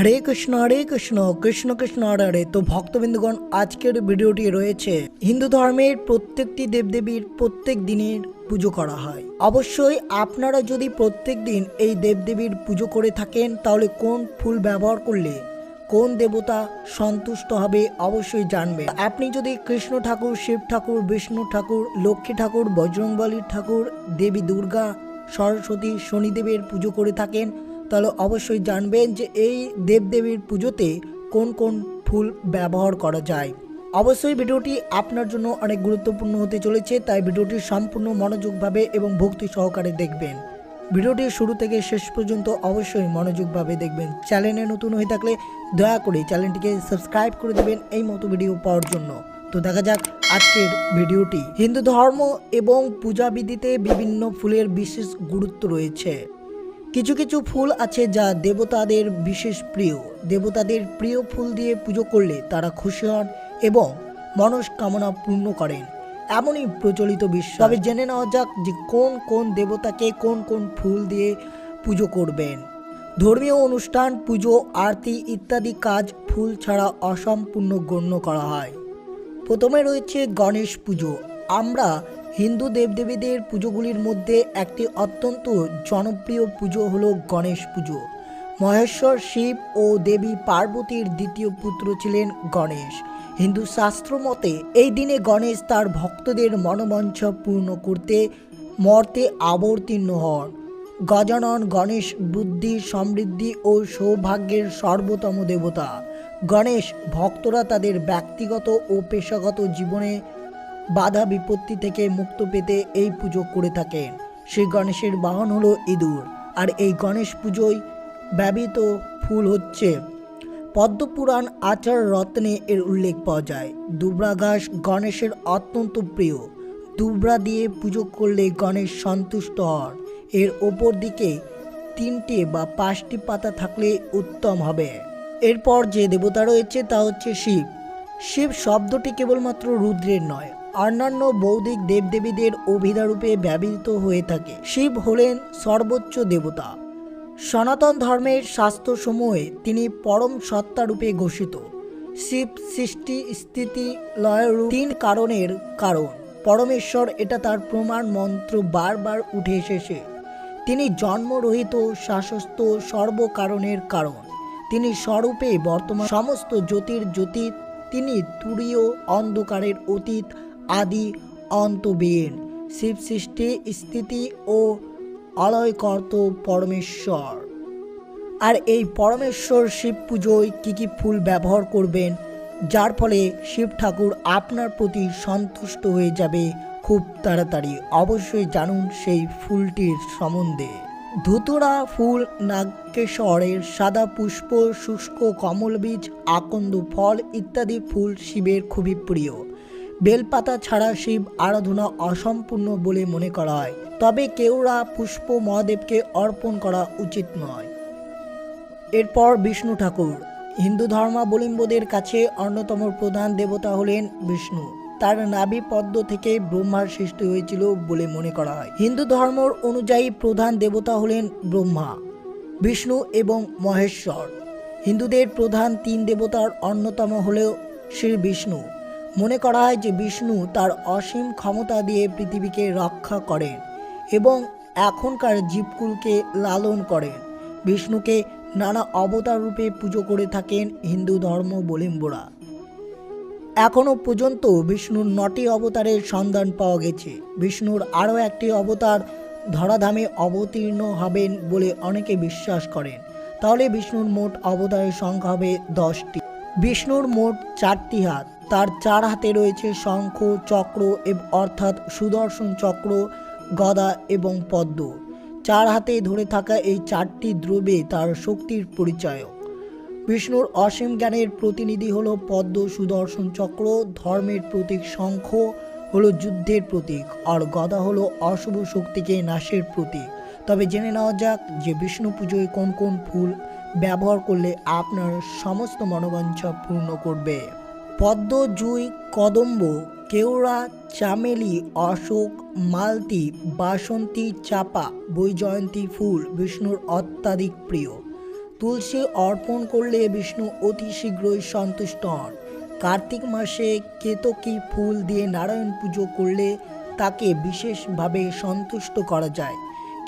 হরে কৃষ্ণ হরে কৃষ্ণ কৃষ্ণ কৃষ্ণ, হরে হরে। তো ভক্তবৃন্দগণ, আজকের ভিডিওটি রয়েছে, হিন্দু ধর্মের প্রত্যেকটি দেবদেবীর প্রত্যেক দিনের পুজো করা হয়। অবশ্যই আপনারা যদি প্রত্যেক দিন এই দেবদেবীর পুজো করে থাকেন, তাহলে কোন ফুল ব্যবহার করলে কোন দেবতা সন্তুষ্ট হবে অবশ্যই জানবেন। আপনি যদি কৃষ্ণ ঠাকুর, শিব ঠাকুর, বিষ্ণু ঠাকুর, লক্ষ্মী ঠাকুর বজরংবলী ঠাকুর, দেবী দুর্গা, সরস্বতী, শনিদেবের পুজো করে থাকেন তাহলে অবশ্যই জানবেন যে এই দেবদেবীর পুজোতে কোন কোন ফুল ব্যবহার করা যায়। অবশ্যই ভিডিওটি আপনার জন্য অনেক গুরুত্বপূর্ণ হতে চলেছে, তাই ভিডিওটি সম্পূর্ণ মনোযোগভাবে এবং ভক্তি সহকারে দেখবেন। ভিডিওটি শুরু থেকে শেষ পর্যন্ত অবশ্যই মনোযোগভাবে দেখবেন। চ্যানেলে নতুন হয়ে থাকলে দয়া করে চ্যানেলটিকে সাবস্ক্রাইব করে দেবেন এই মতো ভিডিও পাওয়ার জন্য। তো দেখা যাক আজকের ভিডিওটি। হিন্দু ধর্ম এবং পূজাবিধিতে বিভিন্ন ফুলের বিশেষ গুরুত্ব রয়েছে। কিছু কিছু ফুল আছে যা দেবতাদের বিশেষ প্রিয়। দেবতাদের প্রিয় ফুল দিয়ে পুজো করলে তারা খুশি হন এবং মনস্কামনা পূর্ণ করেন। এমনই প্রচলিত বিশ্বাস। তবে জেনে নেওয়া যাক যে কোন কোন দেবতাকে কোন কোন ফুল দিয়ে পুজো করবেন। ধর্মীয় অনুষ্ঠান, পুজো, আরতি ইত্যাদি কাজ ফুল ছাড়া অসম্পূর্ণ গণ্য করা হয়। প্রথমে রয়েছে গণেশ পুজো। আমরা হিন্দু দেবদেবীদের পুজোগুলির মধ্যে একটি অত্যন্ত জনপ্রিয় পুজো হলো গণেশ পুজো। মহেশ্বর, শিব ও দেবী পার্বতীর দ্বিতীয় পুত্র ছিলেন গণেশ। হিন্দু শাস্ত্র মতে, এই দিনে গণেশ তার ভক্তদের মনোবাঞ্ছা পূর্ণ করতে, মর্তে আবর্তীর্ণ হন। গজানন, গণেশ বুদ্ধি, সমৃদ্ধি ও সৌভাগ্যের সর্বোত্তম দেবতা। গণেশ ভক্তরা তাদের ব্যক্তিগত ও পেশাগত জীবনে বাধা বিপত্তি থেকে মুক্ত পেতে এই পুজো করে থাকেন সেই গণেশের বাহন হলো ইঁদুর। আর এই গণেশ পুজোয় ব্যবহৃত ফুল হচ্ছে পদ্মপুরাণ আচার রত্নে এর উল্লেখ পাওয়া যায়। দুবরা ঘাস গণেশের অত্যন্ত প্রিয়। দুবরা দিয়ে পুজো করলে গণেশ সন্তুষ্ট হন। এর ওপর দিকে তিনটে বা পাঁচটি পাতা থাকলে উত্তম হবে। এরপর যে দেবতা রয়েছে তা হচ্ছে শিব। শিব শব্দটি কেবলমাত্র রুদ্রের নয় অন্যান্য বৌদ্ধিক দেবদেবীদের অভিধারূপে ব্যবহৃত হয়ে থাকে। শিব হলেন সর্বোচ্চ দেবতা। সনাতন ধর্মের শাস্ত্রসমূহে তিনি পরম সত্তারূপে ঘোষিত। শিব সৃষ্টি স্থিতি লয়ের তিন কারণের কারণ। পরমেশ্বর এটা তার প্রমাণ মন্ত্র বারবার উঠে এসেছে। তিনি জন্মরহিত শাসস্ত সর্বকারণের কারণ। তিনি স্বরূপে বর্তমান সমস্ত জ্যোতির জ্যোতি তিনি তুরীয় অন্ধকারের অতীত আদি শিব সৃষ্টি স্থিতি ও অলয়কর্ত পরমেশ্বর। আর এই পরমেশ্বর শিব পুজোয় কী কী ফুল ব্যবহার করবেন, যার ফলে শিব ঠাকুর আপনার প্রতি সন্তুষ্ট হয়ে যাবে, খুব তাড়াতাড়ি। অবশ্যই জানুন সেই ফুলটির সম্বন্ধে। ধুতুরা ফুল নাগকেশ্বরের সাদা পুষ্প, শুষ্ক কমল বীজ আকন্দ ফল ইত্যাদি ফুল শিবের খুবই প্রিয়। বেলপাতা ছাড়া শিব আরাধনা অসম্পূর্ণ বলে মনে করা হয়। তবে কেউরা পুষ্প মহাদেবকে অর্পণ করা উচিত নয়। এরপর বিষ্ণু ঠাকুর। হিন্দু ধর্মাবলম্বীদের কাছে অন্যতম প্রধান দেবতা হলেন বিষ্ণু। তার নাভি পদ্ম থেকে ব্রহ্মার সৃষ্টি হয়েছিল বলে মনে করা হয়। হিন্দু ধর্ম অনুযায়ী প্রধান দেবতা হলেন ব্রহ্মা, বিষ্ণু এবং মহেশ্বর। হিন্দুদের প্রধান তিন দেবতার অন্যতম হলেও শ্রী বিষ্ণু। মনে করা হয় যে বিষ্ণু তার অসীম ক্ষমতা দিয়ে পৃথিবীকে রক্ষা করেন এবং এখনকার জীবকুলকে লালন করেন বিষ্ণুকে নানা অবতার রূপে পুজো করে থাকেন হিন্দু ধর্মাবলম্বীরা এখনও পর্যন্ত বিষ্ণুর নটি অবতারের সন্ধান পাওয়া গেছে। বিষ্ণুর আরও একটি অবতার ধরাধামে অবতীর্ণ হবেন বলে অনেকে বিশ্বাস করেন। তাহলে বিষ্ণুর মোট অবতারের সংখ্যা হবে দশটি। বিষ্ণুর মোট চারটি হাত। তার চার হাতে রয়েছে শঙ্খ, চক্র অর্থাৎ সুদর্শন চক্র, গদা এবং পদ্ম। চার হাতে ধরে থাকা এই চারটি দ্রব্যে তার শক্তির পরিচয়ক। বিষ্ণুর অসীম জ্ঞানের প্রতিনিধি হল পদ্ম সুদর্শন চক্র, ধর্মের প্রতীক শঙ্খ হলো যুদ্ধের প্রতীক, আর গদা হলো অশুভ শক্তিকে নাশের প্রতীক। তবে জেনে নেওয়া যাক যে বিষ্ণু পুজোয় কোন কোন ফুল ব্যবহার করলে আপনার সমস্ত মনোবাঞ্ছা পূর্ণ করবে। পদ্ম, জুই, কদম্ব, কেওড়া, চামেলি, অশোক, মালতি, বাসন্তী, চাপা, বৈজয়ন্তী ফুল বিষ্ণুর অত্যাধিক প্রিয়। তুলসী অর্পণ করলে বিষ্ণু অতি শীঘ্রই সন্তুষ্ট হন। কার্তিক মাসে কেতকী ফুল দিয়ে নারায়ণ পুজো করলে তাকে বিশেষভাবে সন্তুষ্ট করা যায়।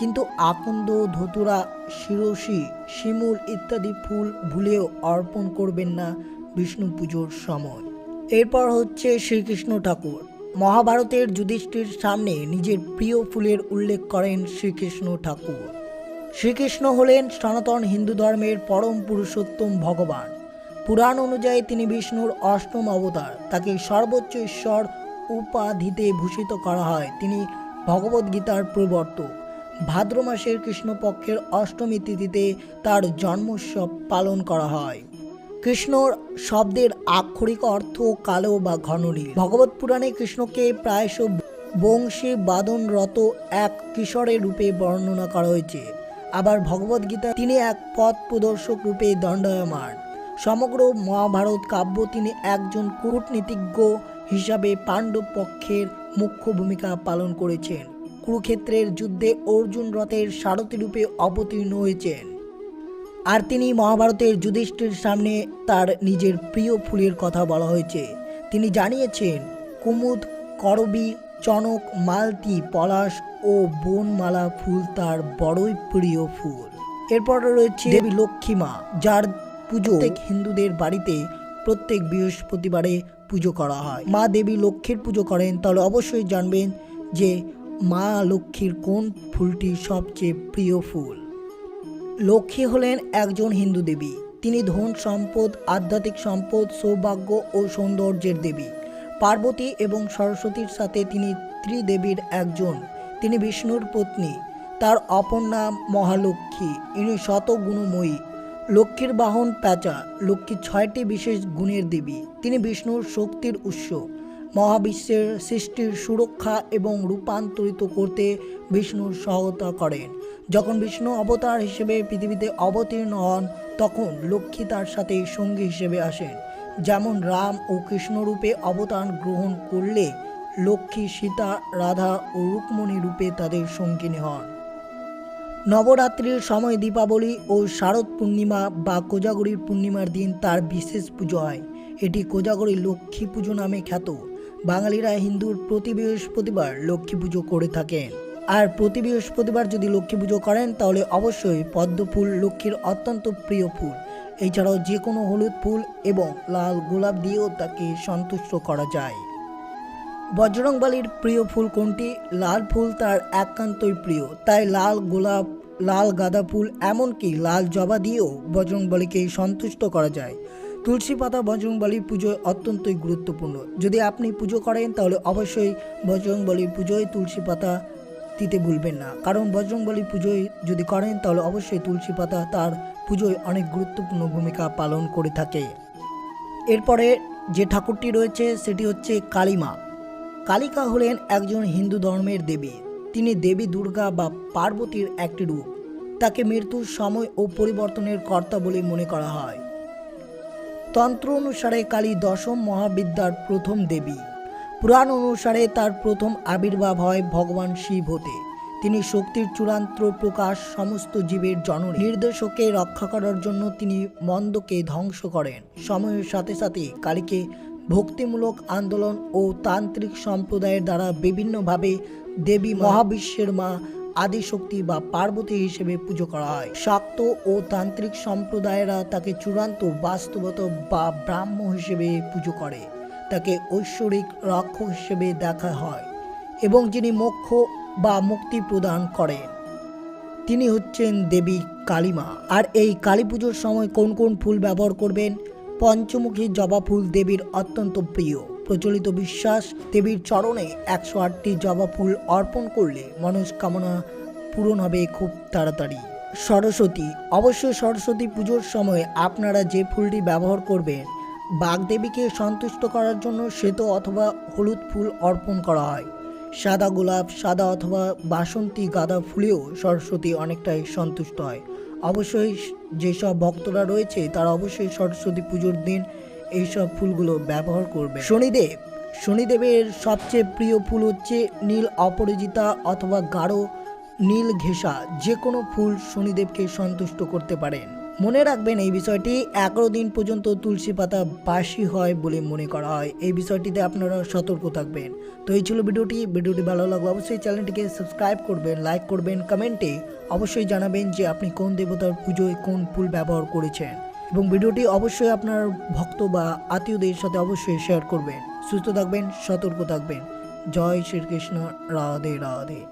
কিন্তু আকন্দ ধতুরা, শিরসি, শিমুল ইত্যাদি ফুল ভুলেও অর্পণ করবেন না বিষ্ণু পুজোর সময়। এরপর হচ্ছে শ্রীকৃষ্ণ ঠাকুর। মহাভারতের যুধিষ্ঠির সামনে নিজের প্রিয় ফুলের উল্লেখ করেন শ্রীকৃষ্ণ ঠাকুর। শ্রীকৃষ্ণ হলেন সনাতন হিন্দু ধর্মের পরম পুরুষোত্তম ভগবান। পুরাণ অনুযায়ী তিনি বিষ্ণুর অষ্টম অবতার। তাকে সর্বোচ্চ ঈশ্বর উপাধিতে ভূষিত করা হয়। তিনি ভগবদ্গীতার প্রবর্তক। ভাদ্র মাসের কৃষ্ণপক্ষের অষ্টমী তিথিতে তার জন্মোৎসব পালন করা হয়। কৃষ্ণর শব্দের আক্ষরিক অর্থ কালো বা ঘননীল ভগবত পুরাণে কৃষ্ণকে প্রায়শ বংশী বাদনরত এক কিশোরের রূপে বর্ণনা করা হয়েছে। আবার ভগবদ্গীতা তিনি এক পথ প্রদর্শক রূপে দণ্ডায়মান। সমগ্র মহাভারত কাব্য তিনি একজন কূটনীতিজ্ঞ হিসাবে পাণ্ডব পক্ষের মুখ্য ভূমিকা পালন করেছেন। কুরুক্ষেত্রের যুদ্ধে অর্জুন রথের সারথী রূপে অবতীর্ণ হয়েছেন। আর তিনি মহাভারতের যুধিষ্ঠির সামনে তার নিজের প্রিয় ফুলের কথা বলা হয়েছে। তিনি জানিয়েছেন, কুমুদ, করবী, চনক, মালতি, পলাশ ও বনমালা ফুল তার বড়ই প্রিয় ফুল। এরপর রয়েছে দেবী লক্ষ্মী মা যার পুজো হিন্দুদের বাড়িতে প্রত্যেক বৃহস্পতিবারে পুজো করা হয়। মা দেবী লক্ষ্মীর পুজো করেন, তাহলে অবশ্যই জানবেন যে মা লক্ষ্মীর কোন ফুলটি সবচেয়ে প্রিয় ফুল? লক্ষ্মী হলেন একজন হিন্দু দেবী। তিনি ধন সম্পদ, আধ্যাত্মিক সম্পদ, সৌভাগ্য ও সৌন্দর্যের দেবী। পার্বতী এবং সরস্বতীর সাথে তিনি ত্রিদেবীর একজন। তিনি বিষ্ণুর পত্নী। তার অপর নাম মহালক্ষ্মী। ইনি শত গুণময়ী লক্ষ্মীর বাহন প্যাঁচা। লক্ষ্মী ছয়টি বিশেষ গুণের দেবী। তিনি বিষ্ণুর শক্তির উৎস। মহাবিশ্বের সৃষ্টির সুরক্ষা এবং রূপান্তরিত করতে বিষ্ণুর সহায়তা করেন। যখন বিষ্ণু অবতার হিসেবে পৃথিবীতে অবতীর্ণ হন, তখন লক্ষ্মী তার সাথে সঙ্গী হিসেবে আসেন। যেমন রাম ও কৃষ্ণ রূপে অবতার গ্রহণ করলে লক্ষ্মী, সীতা, রাধা ও রুক্মণী রূপে তাদের সঙ্গিনী হন। নবরাত্রির সময় দীপাবলি ও শারদ পূর্ণিমা বা কোজাগরীর পূর্ণিমার দিন তার বিশেষ পুজো হয়। এটি কোজাগরী লক্ষ্মী পুজো নামে খ্যাত। বাঙালিরা হিন্দুর প্রতি বৃহস্পতিবার লক্ষ্মী পুজো করে থাকেন। আর প্রতি বৃহস্পতিবার যদি লক্ষ্মী পুজো করেন, তাহলে অবশ্যই পদ্ম ফুল লক্ষ্মীর অত্যন্ত প্রিয় ফুল। এছাড়াও যে কোনো হলুদ ফুল এবং লাল গোলাপ দিয়েও তাকে সন্তুষ্ট করা যায়। বজরংবলীর প্রিয় ফুল কোনটি? লাল ফুল তার একান্তই প্রিয়। তাই লাল গোলাপ, লাল গাঁদা ফুল, এমনকি লাল জবা দিয়েও বজরংবলীকে সন্তুষ্ট করা যায়। তুলসী পাতা বজরংবলীর পুজোয় অত্যন্তই গুরুত্বপূর্ণ। যদি আপনি পুজো করেন, তাহলে অবশ্যই বজরংবলীর পুজোয় তুলসী পাতা দিতে ভুলবেন না। কারণ বজরংবলী পুজোয় যদি করেন, তাহলে অবশ্যই তুলসী পাতা তার পুজোয় অনেক গুরুত্বপূর্ণ ভূমিকা পালন করে থাকে। এরপরে যে ঠাকুরটি রয়েছে, সেটি হচ্ছে কালীমা। কালিকা হলেন একজন হিন্দু ধর্মের দেবী। তিনি দেবী দুর্গা বা পার্বতীর একটি রূপ। তাকে মৃত্যুর সময় ও পরিবর্তনের কর্তা বলে মনে করা হয়। তন্ত্র অনুসারে কালী দশম মহাবিদ্যার প্রথম দেবী। পুরাণ অনুসারে তার প্রথম আবির্ভাব হয় ভগবান শিব হতে। তিনি শক্তির চূড়ান্ত প্রকাশ সমস্ত জীবের জননী। নির্দেশকে রক্ষা করার জন্য তিনি মন্দকে ধ্বংস করেন। সময়ের সাথে সাথে কালীকে ভক্তিমূলক আন্দোলন ও তান্ত্রিক সম্প্রদায়ের দ্বারা বিভিন্নভাবে দেবী মহাবিশ্বের মা আদিশক্তি বা পার্বতী হিসেবে পুজো করা হয়। শাক্ত ও তান্ত্রিক সম্প্রদায়েরা তাকে চূড়ান্ত বাস্তবত বা ব্রাহ্ম হিসেবে পুজো করে। তাকে ঐশ্বরিক রক্ষক হিসেবে দেখা হয় এবং যিনি মোক্ষ বা মুক্তি প্রদান করেন, তিনি হচ্ছেন দেবী কালীমা। আর এই কালী পুজোর সময় কোন কোন ফুল ব্যবহার করবেন? পঞ্চমুখী জবা ফুল দেবীর অত্যন্ত প্রিয়। প্রচলিত বিশ্বাস, দেবীর চরণে একশো আটটি জবা ফুল অর্পণ করলে মনস্কামনা পূরণ হবে খুব তাড়াতাড়ি। সরস্বতী অবশ্যই সরস্বতী পুজোর সময় আপনারা যে ফুলটি ব্যবহার করবেন, বাগদেবীকে সন্তুষ্ট করার জন্য শ্বেত অথবা হলুদ ফুল অর্পণ করা হয়। সাদা গোলাপ, সাদা অথবা বাসন্তী গাঁদা ফুলেও সরস্বতী অনেকটাই সন্তুষ্ট হয়। অবশ্যই যেসব ভক্তরা রয়েছে তারা অবশ্যই সরস্বতী পুজোর দিন এইসব ফুলগুলো ব্যবহার করবে। শনিদেব, শনিদেবের সবচেয়ে প্রিয় ফুল হচ্ছে নীল অপরাজিতা অথবা গাঢ় নীল ঘেঁষা। যে কোনো ফুল শনিদেবকে সন্তুষ্ট করতে পারেন মনে রাখবেন, এই বিষয়টি এগারো দিন পর্যন্ত তুলসী পাতা বাসি হয় বলে মনে করা হয়। এই বিষয়টিতে আপনারা সতর্ক থাকবেন। তো এই ছিল ভিডিওটি। ভিডিওটি ভালো লাগল অবশ্যই চ্যানেলটিকে সাবস্ক্রাইব করবেন, লাইক করবেন, কমেন্টে অবশ্যই জানাবেন যে আপনি কোন দেবতার পুজোয় কোন ফুল ব্যবহার করেছেন। এবং ভিডিওটি অবশ্যই আপনার ভক্ত বা আত্মীয়দের সাথে অবশ্যই শেয়ার করবেন। সুস্থ থাকবেন, সতর্ক থাকবেন। জয় শ্রীকৃষ্ণ, রাধে রাধে।